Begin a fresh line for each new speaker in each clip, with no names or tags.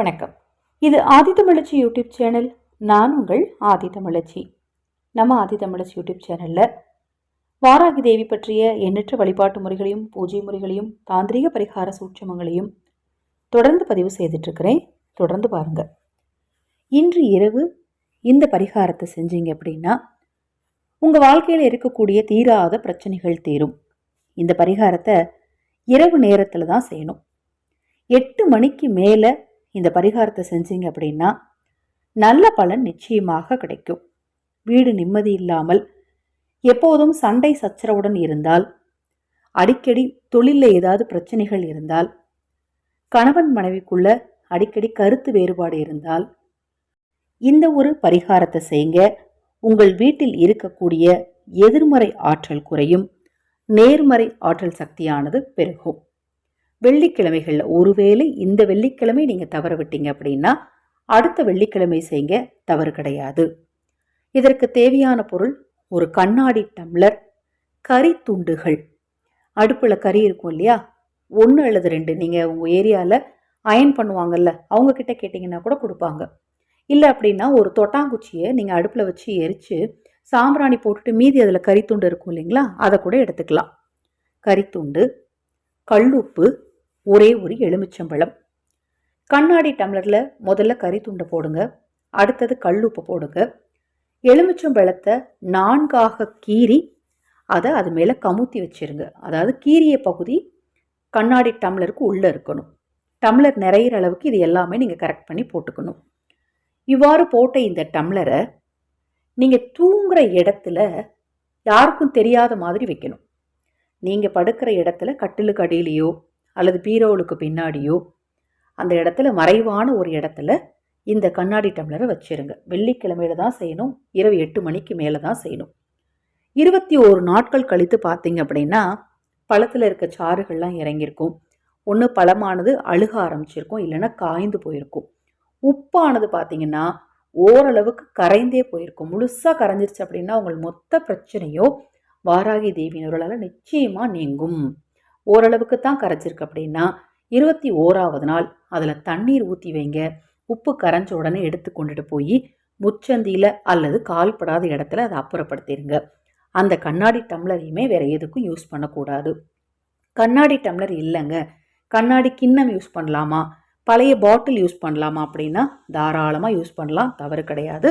வணக்கம். இது ஆதி தமிழச்சி YouTube channel. நான் உங்கள் ஆதி தமிழச்சி. நம்ம ஆதி தமிழச்சி யூடியூப் சேனலில் வாராகி தேவி பற்றிய எண்ணற்ற வழிபாட்டு முறைகளையும் பூஜை முறைகளையும் தாந்திரிக பரிகார சூட்சமங்களையும் தொடர்ந்து பதிவு செய்துட்ருக்கிறேன் தொடர்ந்து பாருங்கள் இன்று இரவு இந்த பரிகாரத்தை செஞ்சீங்க அப்படின்னா உங்கள் வாழ்க்கையில் இருக்கக்கூடிய தீராத பிரச்சனைகள் தீரும். இந்த பரிகாரத்தை இரவு நேரத்தில் தான் செய்யணும். எட்டு மணிக்கு மேலே இந்த பரிகாரத்தை செஞ்சீங்க அப்படின்னா நல்ல பலன் நிச்சயமாக கிடைக்கும். வீடு நிம்மதி இல்லாமல் எப்போதும் சண்டை சச்சரவுடன் இருந்தால் அடிக்கடி தொழிலில் ஏதாவது பிரச்சனைகள் இருந்தால் கணவன் மனைவிக்குள்ள அடிக்கடி கருத்து வேறுபாடு இருந்தால் இந்த ஒரு பரிகாரத்தை செய்யுங்க உங்கள் வீட்டில் இருக்கக்கூடிய எதிர்மறை ஆற்றல் குறையும் நேர்மறை ஆற்றல் சக்தியானது பெருகும். வெள்ளிக்கிழமைகளில் ஒருவேளை இந்த வெள்ளிக்கிழமை நீங்கள் தவற விட்டீங்க அப்படின்னா அடுத்த வெள்ளிக்கிழமை செய்யுங்க தவறு கிடையாது. இதற்கு தேவையான பொருள் ஒரு கண்ணாடி டம்ளர் கறி துண்டுகள். அடுப்பில் கறி இருக்கும் இல்லையா? ஒன்று அல்லது ரெண்டு. நீங்கள் உங்கள் ஏரியாவில் அயன் பண்ணுவாங்கல்ல அவங்கக்கிட்ட கேட்டிங்கன்னா கூட கொடுப்பாங்க. இல்லை அப்படின்னா ஒரு தொட்டாங்குச்சியை நீங்கள் அடுப்பில் வச்சு எரித்து சாம்பிராணி போட்டுட்டு மீதி அதில் கறித்துண்டு இருக்கும் இல்லைங்களா? அதை கூட எடுத்துக்கலாம். கறித்துண்டு கல்லுப்பு ஒரே ஒரு எலுமிச்சம்பழம். கண்ணாடி டம்ளரில் முதல்ல கறி துண்டை போடுங்க. அடுத்தது கல்லுப்பு போடுங்க. எலுமிச்சம்பழத்தை நான்காக கீறி அதை அது மேலே கமுத்தி வச்சிருங்க. அதாவது கீரிய பகுதி கண்ணாடி டம்ளருக்கு உள்ளே இருக்கணும். டம்ளர் நிறையிற அளவுக்கு இது எல்லாமே நீங்கள் கரெக்ட் பண்ணி போட்டுக்கணும். இவ்வாறு போட்ட இந்த டம்ளரை நீங்கள் தூங்குற இடத்துல யாருக்கும் தெரியாத மாதிரி வைக்கணும். நீங்கள் படுக்கிற இடத்துல கட்டிலுக்கு அடியிலையோ அல்லது பீரோவுக்கு பின்னாடியோ அந்த இடத்துல மறைவான ஒரு இடத்துல இந்த கண்ணாடி டம்ளரை வச்சிருங்க. வெள்ளிக்கிழமையில தான் செய்யணும் இரவு எட்டு மணிக்கு மேலே தான் செய்யணும். இருபத்தி ஓரு நாட்கள் கழித்து பார்த்தீங்க அப்படின்னா பழத்தில் இருக்க சாறுகள்லாம் இறங்கியிருக்கும். ஒன்று பழமானது அழுக ஆரம்பிச்சிருக்கும் இல்லைன்னா காய்ந்து போயிருக்கும். உப்பானது பார்த்தீங்கன்னா ஓரளவுக்கு கரைந்தே போயிருக்கும். முழுசாக கரைஞ்சிருச்சு அப்படின்னா உங்கள் மொத்த பிரச்சனையோ வாராகி தேவியின் தேவியினர்களால் நிச்சயமாக நீங்கும். ஓரளவுக்கு தான் கரைச்சிருக்கு அப்படின்னா இருபத்தி ஓராவது நாள் அதில் தண்ணீர் ஊற்றி வைங்க. உப்பு கரைஞ்ச உடனே எடுத்து கொண்டுட்டு போய் முச்சந்தியில் அல்லது கால்படாத இடத்துல அதை அப்புறப்படுத்திடுங்க அந்த கண்ணாடி டம்ளரையுமே வேறு எதுக்கும் யூஸ் பண்ணக்கூடாது. கண்ணாடி டம்ளர் இல்லைங்க. கண்ணாடி கிண்ணம் யூஸ் பண்ணலாமா? பழைய பாட்டில் யூஸ் பண்ணலாமா அப்படின்னா தாராளமாக யூஸ் பண்ணலாம். தவறு கிடையாது.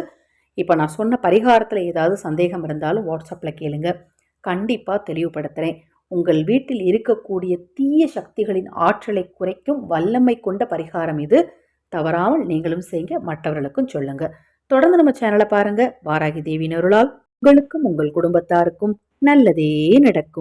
இப்போ நான் சொன்ன பரிகாரத்தில் ஏதாவது சந்தேகம் இருந்தாலும் வாட்ஸ்அப்பில் கேளுங்க. கண்டிப்பாக தெளிவுபடுத்துகிறேன் உங்கள் வீட்டில் இருக்கக்கூடிய தீய சக்திகளின் ஆற்றலை குறைக்கும் வல்லமை கொண்ட பரிகாரம் இது. தவறாமல் நீங்களும் செய்யுங்க மற்றவர்களுக்கும் சொல்லுங்க. தொடர்ந்து நம்ம சேனலை பாருங்க. வாராகி தேவியின் அருளால் உங்களுக்கும் உங்கள் குடும்பத்தாருக்கும் நல்லதே நடக்கும்.